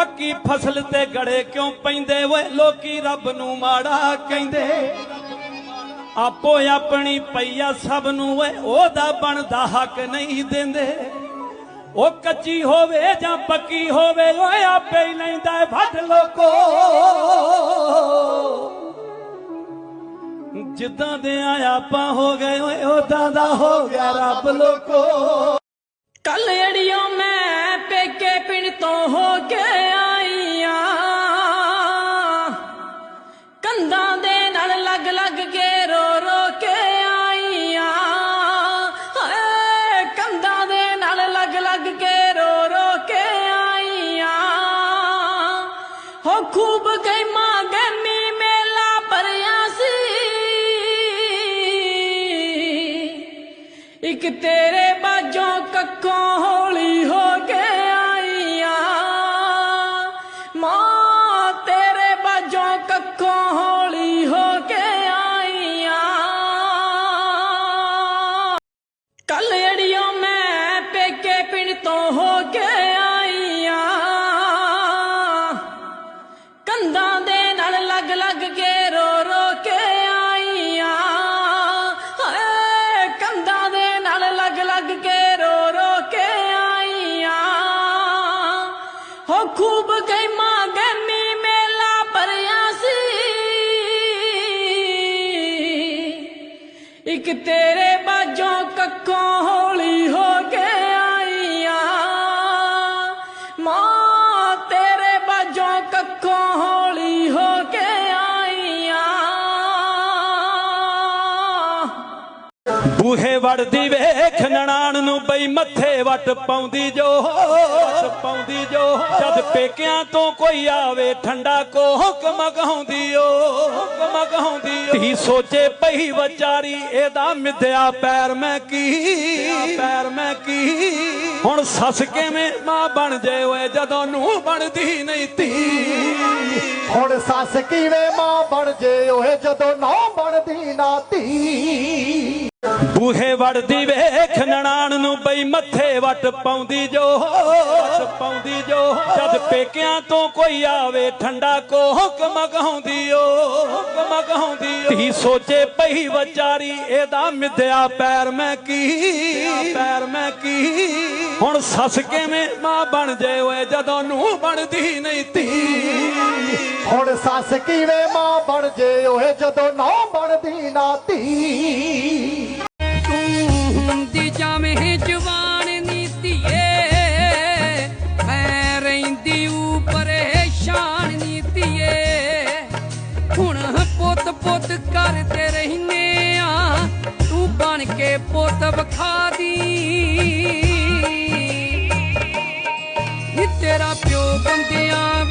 ਪੱਕੀ ਫਸਲ ਤੇ ਗੜੇ ਕਿਉਂ ਪੈਂਦੇ ਓਏ? ਲੋਕੀ ਰੱਬ ਨੂੰ ਮਾੜਾ ਕਹਿੰਦੇ। ਆਪੋ ਆਪਣੀ ਪਈਆ ਸਭ ਨੂੰ ਓਏ, ਉਹਦਾ ਬਣਦਾ ਹੱਕ ਨਹੀਂ ਦਿੰਦੇ। ਉਹ ਕੱਚੀ ਹੋਵੇ ਜਾਂ ਪੱਕੀ ਹੋਵੇ, ਓਏ ਆਪੇ ਹੀ ਲੈਂਦਾ ਏ ਵੱਢ ਲੋਕੋ। ਜਿੱਦਾਂ ਦੇ ਆ ਆਪਾਂ ਹੋ ਗਏ ਓਏ ਉਦਾਂ ਦਾ ਹੋ ਗਿਆ ਰੱਬ ਲੋਕੋ। ਹੋ ਖੂਬ ਗਈਮਾਂ ਗਰਮੀ ਮੇਲਾ ਭਰਿਆ ਸੀ। ਇੱਕ ਤੇਰੇ ਬਾਝੋਂ ਕੱਖੋਂ ਕੰਧਾਂ ਦੇ ਨਾਲ ਲੱਗ ਲੱਗ ਕੇ ਰੋ ਰੋ ਕੇ ਆਈਆਂ। ਹਾਏ, ਕੰਧਾਂ ਦੇ ਨਾਲ ਲੱਗ ਲੱਗ ਕੇ ਰੋ ਰੋ ਕੇ ਆਈਆਂ। ਹੋ ਖੂਬ ਗਈਮਾਂ ਗਰਮੀ ਮੇਲਾ ਭਰਿਆ ਸੀ। ਇੱਕ ਤੇਰੇ ਬਾਝੋਂ ਕੱਖੋਂ ਹੌਲੀ ਹੋ ਬੂਹੇ ਵੜਦੀ ਵੇਖ ਨਣਾਣ ਨੂੰ ਬਈ ਮੱਥੇ ਵੱਟ ਪਾਉਂਦੀ ਜੋ ਪਾਉਂਦੀ ਜੋ। ਜਦ ਪੇਕਿਆਂ ਤੋਂ ਕੋਈ ਆਵੇ, ਠੰਡਾ ਕੋ ਹੁਕਮ ਓ ਹੁਕਮ ਓ। ਧੀ ਸੋਚੇ ਪਈ ਵਿਚਾਰੀ, ਇਹਦਾ ਮਿੱਧਿਆ ਪੈਰ ਮੈਂ ਕੀ? ਪੈਰ ਮੈਂ ਕੀ? ਹੁਣ ਸੱਸ ਕਿਵੇਂ ਮਾਂ ਬਣ ਜੇ ਓਏ, ਜਦੋਂ ਨੂੰ ਬਣਦੀ ਨਹੀਂ ਧੀ? ਹੁਣ ਸੱਸ ਕਿਵੇਂ ਮਾਂ ਬਣ ਜੇ ਓਏ, ਜਦੋਂ ਨਾ ਬਣਦੀ ਨਾ ਧੀ? ਵੜਦੀ ਵੇਖ ਨਣਾਣ ਨੂੰ ਬਈ ਮੱਥੇ ਵੱਟ ਪਾਉਂਦੀ ਜੋ ਪਾਉਂਦੀ ਜੋ। ਜਦ ਪੇਕਿਆਂ ਤੋਂ ਕੋਈ ਆਵੇ, ਠੰਡਾ ਕੋ ਹੁਕਮ ਓ ਹੁਕਮ ਓ। ਧੀ ਸੋਚੇ ਪਈ ਵਿਚਾਰੀ, ਇਹਦਾ ਮਿੱਧਿਆ ਪੈਰ ਮੈਂ ਕੀ? ਪੈਰ ਮੈਂ ਕੀ? ਹੁਣ ਸੱਸ ਕਿਵੇਂ ਮਾਂ ਬਣ ਜੇ ਓਏ, ਜਦੋਂ ਨੂੰ ਬਣਦੀ ਨਹੀਂ ਧੀ? ਹੁਣ ਸੱਸ ਕਿਵੇਂ ਮਾਂ ਬਣ ਜੇ ਓਏ, ਜਦੋਂ ਨਾ ਬਣਦੀ ਨਾ ਧੀ? ਕੇ ਪੁੱਤ ਵਿਖਾ ਦੀ ਨੀ ਤੇਰਾ ਪਿਓ ਬੰਦਿਆਂ